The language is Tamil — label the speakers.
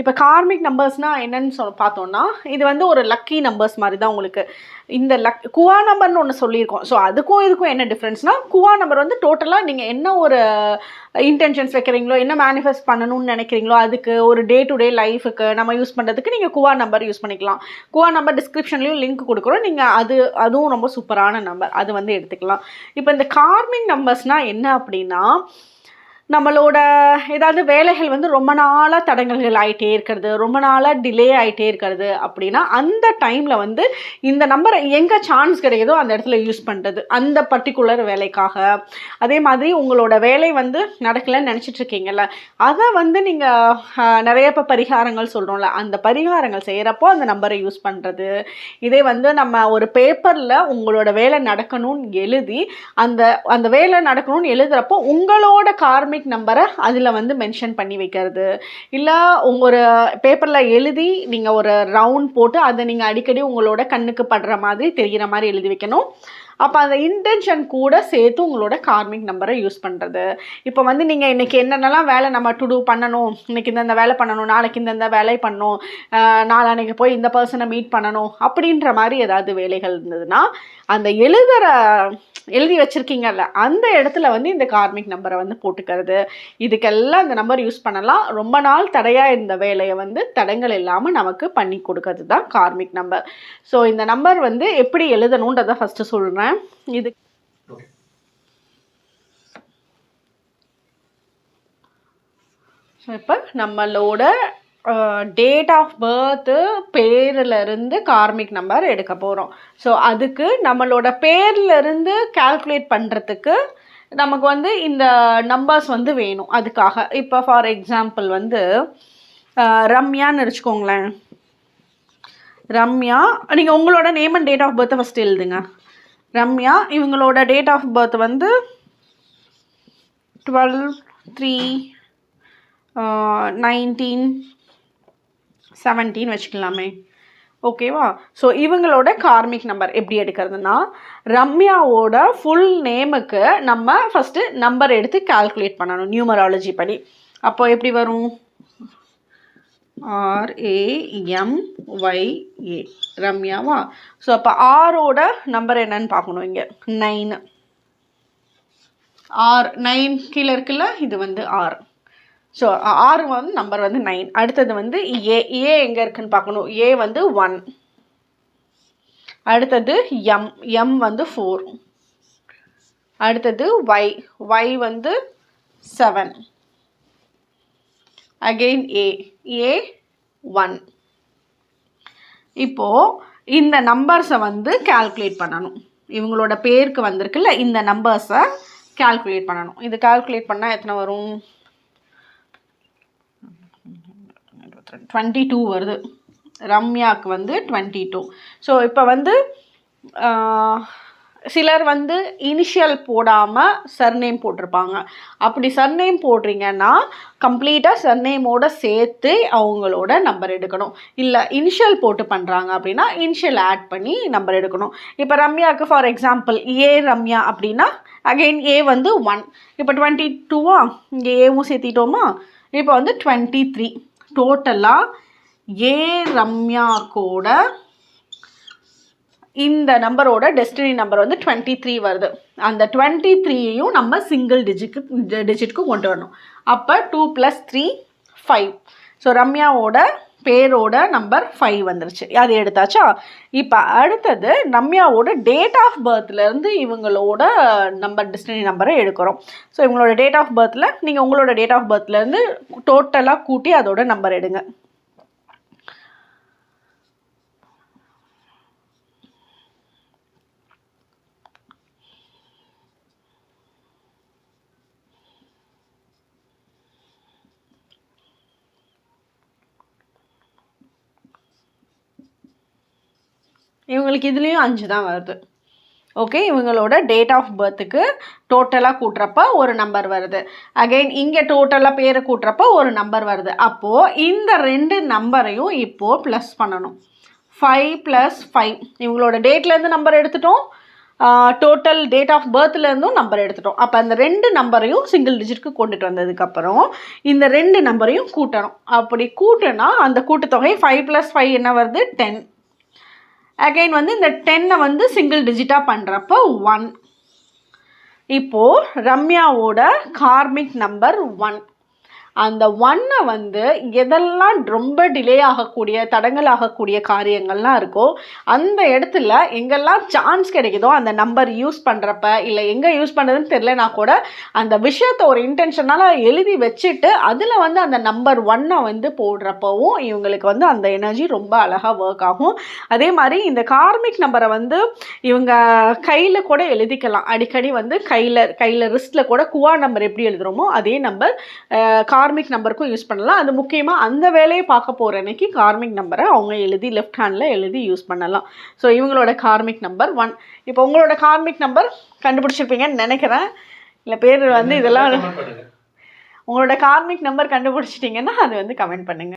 Speaker 1: இப்போ கார்மிக் நம்பர்ஸ்னால் என்னன்னு சொல் பார்த்தோம்னா இது வந்து ஒரு லக்கி நம்பர்ஸ் மாதிரி தான் உங்களுக்கு. இந்த லக் குவா நம்பர்னு ஒன்று சொல்லியிருக்கோம். ஸோ அதுக்கும் இதுக்கும் என்ன டிஃப்ரென்ஸ்னால் குவா நம்பர் வந்து டோட்டலாக நீங்கள் என்ன ஒரு இன்டென்ஷன்ஸ் வைக்கிறீங்களோ என்ன மேனிஃபெஸ்ட் பண்ணணும்னு நினைக்கிறீங்களோ அதுக்கு ஒரு டே டு டே லைஃபுக்கு நம்ம யூஸ் பண்ணுறதுக்கு நீங்கள் குவா நம்பர் யூஸ் பண்ணிக்கலாம். குவா நம்பர் டிஸ்கிரிப்ஷன்லேயும் லிங்க் கொடுக்குறோம். நீங்கள் அது அதுவும் ரொம்ப சூப்பரான நம்பர் அது வந்து எடுத்துக்கலாம். இப்போ இந்த கார்மிங் நம்பர்ஸ்னால் என்ன அப்படின்னா நம்மளோட ஏதாவது வேலைகள் வந்து ரொம்ப நாளாக தடங்கல்கள் ஆகிட்டே இருக்கிறது ரொம்ப நாளாக டிலே ஆகிட்டே இருக்கிறது அப்படின்னா அந்த டைமில் வந்து இந்த நம்பரை எங்கே சான்ஸ் கிடைக்குதோ அந்த இடத்துல யூஸ் பண்ணுறது அந்த பர்டிகுலர் வேலைக்காக. அதே மாதிரி உங்களோட வேலை வந்து நடக்கலைன்னு நினச்சிட்டு இருக்கீங்கல்ல அதை வந்து நீங்கள் நிறைய இப்போ பரிகாரங்கள் சொல்கிறோம்ல அந்த பரிகாரங்கள் செய்கிறப்போ அந்த நம்பரை யூஸ் பண்ணுறது இதே வந்து நம்ம ஒரு பேப்பரில் உங்களோட வேலை நடக்கணும்னு எழுதி அந்த அந்த வேலை நடக்கணும்னு எழுதுறப்போ உங்களோட கார்மிக் நம்பரை அதில் வந்து மென்ஷன் பண்ணி வைக்கிறது. இல்லை உங்கள் ஒரு பேப்பரில் எழுதி நீங்கள் ஒரு ரவுண்ட் போட்டு அதை நீங்கள் அடிக்கடி உங்களோட கண்ணுக்கு படுற மாதிரி தெரிகிற மாதிரி எழுதி வைக்கணும். அப்போ அந்த இன்டென்ஷன் கூட சேர்த்து உங்களோட கார்மிக் நம்பரை யூஸ் பண்ணுறது இப்போ வந்து நீங்கள் இன்றைக்கி என்னென்னலாம் வேலை நம்ம டு டூ பண்ணணும் இன்றைக்கி இந்தந்த வேலை பண்ணணும் நாளைக்கு இந்தந்த வேலை பண்ணணும் நாளன்னைக்கு போய் இந்த பர்சனை மீட் பண்ணணும் அப்படின்ற மாதிரி ஏதாவது வேலைகள் இருந்ததுன்னா அந்த எழுதுகிற எழுதி வச்சுருக்கீங்கல்ல அந்த இடத்துல வந்து இந்த கார்மிக் நம்பரை வந்து போட்டுக்கிறது. இதுக்கெல்லாம் இந்த நம்பர் யூஸ் பண்ணலாம். ரொம்ப நாள் தடையாக இருந்த வேலையை வந்து தடங்கள் இல்லாமல் நமக்கு பண்ணி கொடுக்கறது தான் கார்மிக் நம்பர் ஸோ இந்த நம்பர் வந்து எப்படி எழுதணுன்றதை ஃபஸ்ட்டு சொல்கிறேன் இது
Speaker 2: ஓகே.
Speaker 1: ஸோ இப்போ நம்மளோட டேட் ஆஃப் பர்த்து பேர்லேருந்து கார்மிக் நம்பர் எடுக்க போகிறோம் ஸோ அதுக்கு நம்மளோட பேர்லேருந்து கால்குலேட் பண்ணுறதுக்கு நமக்கு வந்து இந்த நம்பர்ஸ் வந்து வேணும். அதுக்காக. இப்போ ஃபார் எக்ஸாம்பிள் வந்து ரம்யான்னு வச்சுக்கோங்களேன். ரம்யா நீங்கள் உங்களோட நேம் அண்ட் டேட் ஆஃப் பர்த்தை ஃபஸ்ட்டு எழுதுங்க. ரம்யா இவங்களோட டேட் ஆஃப் பர்த் வந்து டுவெல் த்ரீ நைன்டீன் செவன்டீன் வச்சுக்கலாமே. ஓகேவா ஸோ இவங்களோட கார்மிக் நம்பர் எப்படி எடுக்கிறதுனா ரம்யாவோட ஃபுல் நேமுக்கு நம்ம ஃபஸ்ட்டு நம்பர் எடுத்து கால்குலேட் பண்ணணும் நியூமராலஜி படி. அப்போ எப்படி வரும்? ஆர்ஏஎம்ஒய்ஏ ரம்யாவா ஸோ அப்போ ஆரோட நம்பர் என்னன்னு பார்க்கணும் இங்கே. நைனு ஆர் நைன் கீழே இருக்குல்ல இது வந்து ஆர் ஸோ ஆறு வந்து நம்பர் வந்து நைன் அடுத்தது வந்து ஏ ஏ எங்கே இருக்குன்னு பார்க்கணும். ஏ வந்து ஒன் அடுத்தது எம் எம் வந்து ஃபோர் அடுத்தது ஒய் ஒய் வந்து seven again A A one இப்போது இந்த நம்பர்ஸை வந்து கால்குலேட் பண்ணணும். இவங்களோட பேருக்கு வந்திருக்குல்ல இந்த நம்பர்ஸை கால்குலேட் பண்ணணும். இது கால்குலேட் பண்ணால் எத்தனை வரும்? டுவெண்ட்டி டூ வருது. ரம்யாவுக்கு வந்து டுவெண்ட்டி டூ ஸோ இப்போ வந்து சிலர் வந்து இனிஷியல் போடாமல் சர்நேம் போட்டிருப்பாங்க. அப்படி சர்நேம் போடுறீங்கன்னா கம்ப்ளீட்டாக சர்நேமோட சேர்த்து அவங்களோட நம்பர் எடுக்கணும். இல்லை இனிஷியல் போட்டு பண்ணுறாங்க அப்படின்னா இனிஷியல் ஆட் பண்ணி நம்பர் எடுக்கணும். இப்போ ரம்யாவுக்கு ஃபார் எக்ஸாம்பிள் ஏ ரம்யா அப்படின்னா அகெயின் ஏ வந்து ஒன் இப்போ டுவெண்ட்டி டூவா இங்கே ஏவும் சேர்த்திட்டோமா? இப்போ வந்து டுவெண்ட்டி த்ரீ டோட்டலாக ஏ ரம்யா கூட இந்த நம்பரோட டெஸ்டினி நம்பர் வந்து டுவெண்ட்டி த்ரீ வருது. அந்த டுவெண்ட்டி த்ரீயையும் நம்ம சிங்கிள் டிஜிக்கு டிஜிட்க்கு கொண்டு வரணும். அப்போ two plus three five so ரம்யாவோட பேரோட நம்பர் ஃபைவ் வந்துருச்சு. அது எடுத்தாச்சா? இப்போ அடுத்தது ரம்யாவோட டேட் ஆஃப் பர்த்லேருந்து இவங்களோட நம்பர் டெஸ்டினி நம்பரை எடுக்கிறோம். ஸோ இவங்களோட டேட் ஆஃப் பர்த்தில் நீங்கள் உங்களோட டேட் ஆஃப் பர்த்லேருந்து டோட்டலாக கூட்டி அதோட நம்பர் எடுங்க. இவங்களுக்கு இதுலேயும் அஞ்சு தான் வருது. ஓகே இவங்களோட டேட் ஆஃப் பர்த்துக்கு டோட்டலாக கூட்டுறப்ப ஒரு நம்பர் வருது. அகைன் இங்கே டோட்டலாக பேரை கூட்டுறப்ப ஒரு நம்பர் வருது. அப்போது இந்த ரெண்டு நம்பரையும் இப்போது ப்ளஸ் பண்ணணும். ஃபைவ் ப்ளஸ் ஃபைவ் இவங்களோட டேட்லேருந்து நம்பர் எடுத்துட்டோம். டோட்டல் டேட் ஆஃப் பர்த்லேருந்தும் நம்பர் எடுத்துட்டோம். அப்போ அந்த ரெண்டு நம்பரையும் சிங்கிள் டிஜிட்க்கு கொண்டுட்டு வந்ததுக்கப்புறம் இந்த ரெண்டு நம்பரையும் கூட்டணும். அப்படி கூட்டினா அந்த கூட்டுத்தொகை ஃபைவ் ப்ளஸ் ஃபைவ் என்ன வருது? டென் அகைன் வந்து இந்த டென்னை வந்து சிங்கிள் டிஜிட்டாக பண்ணுறப்போ ஒன் இப்போது ரம்யாவோட கார்மிக் நம்பர் ஒன் அந்த ஒன்னை வந்து எதெல்லாம் ரொம்ப டிலே ஆகக்கூடிய தடங்கள் ஆகக்கூடிய காரியங்கள்லாம் இருக்கோ அந்த இடத்துல எங்கெல்லாம் சான்ஸ் கிடைக்குதோ அந்த நம்பர் யூஸ் பண்ணுறப்ப இல்லை எங்கே யூஸ் பண்ணுறதுன்னு தெரிலனா கூட அந்த விஷயத்தை ஒரு இன்டென்ஷனால் எழுதி வச்சுட்டு அதில் வந்து அந்த நம்பர் ஒன்னை வந்து போடுறப்பவும் இவங்களுக்கு வந்து அந்த எனர்ஜி ரொம்ப அழகாக ஒர்க் ஆகும். அதே மாதிரி இந்த கார்மிக் நம்பரை வந்து இவங்க கையில் கூட எழுதிக்கலாம். அடிக்கடி வந்து கையில் கையில் ரிஸ்ட்டில் கூட குவா நம்பர் எப்படி எழுதுகிறோமோ அதே நம்பர் கார்மிக் நம்பருக்கும் யூஸ் பண்ணலாம். அது முக்கியமாக அந்த வேலையை பார்க்க போகிற அன்னைக்கு கார்மிக் நம்பரை அவங்க எழுதி லெஃப்ட் ஹேண்டில் எழுதி யூஸ் பண்ணலாம். ஸோ இவங்களோட கார்மிக் நம்பர் ஒன் இப்போ உங்களோட கார்மிக் நம்பர் கண்டுபிடிச்சிருப்பீங்கன்னு நினைக்கிறேன். இல்லை பேர் வந்து இதெல்லாம் உங்களோட கார்மிக் நம்பர் கண்டுபிடிச்சிட்டிங்கன்னா அது வந்து கமெண்ட் பண்ணுங்கள்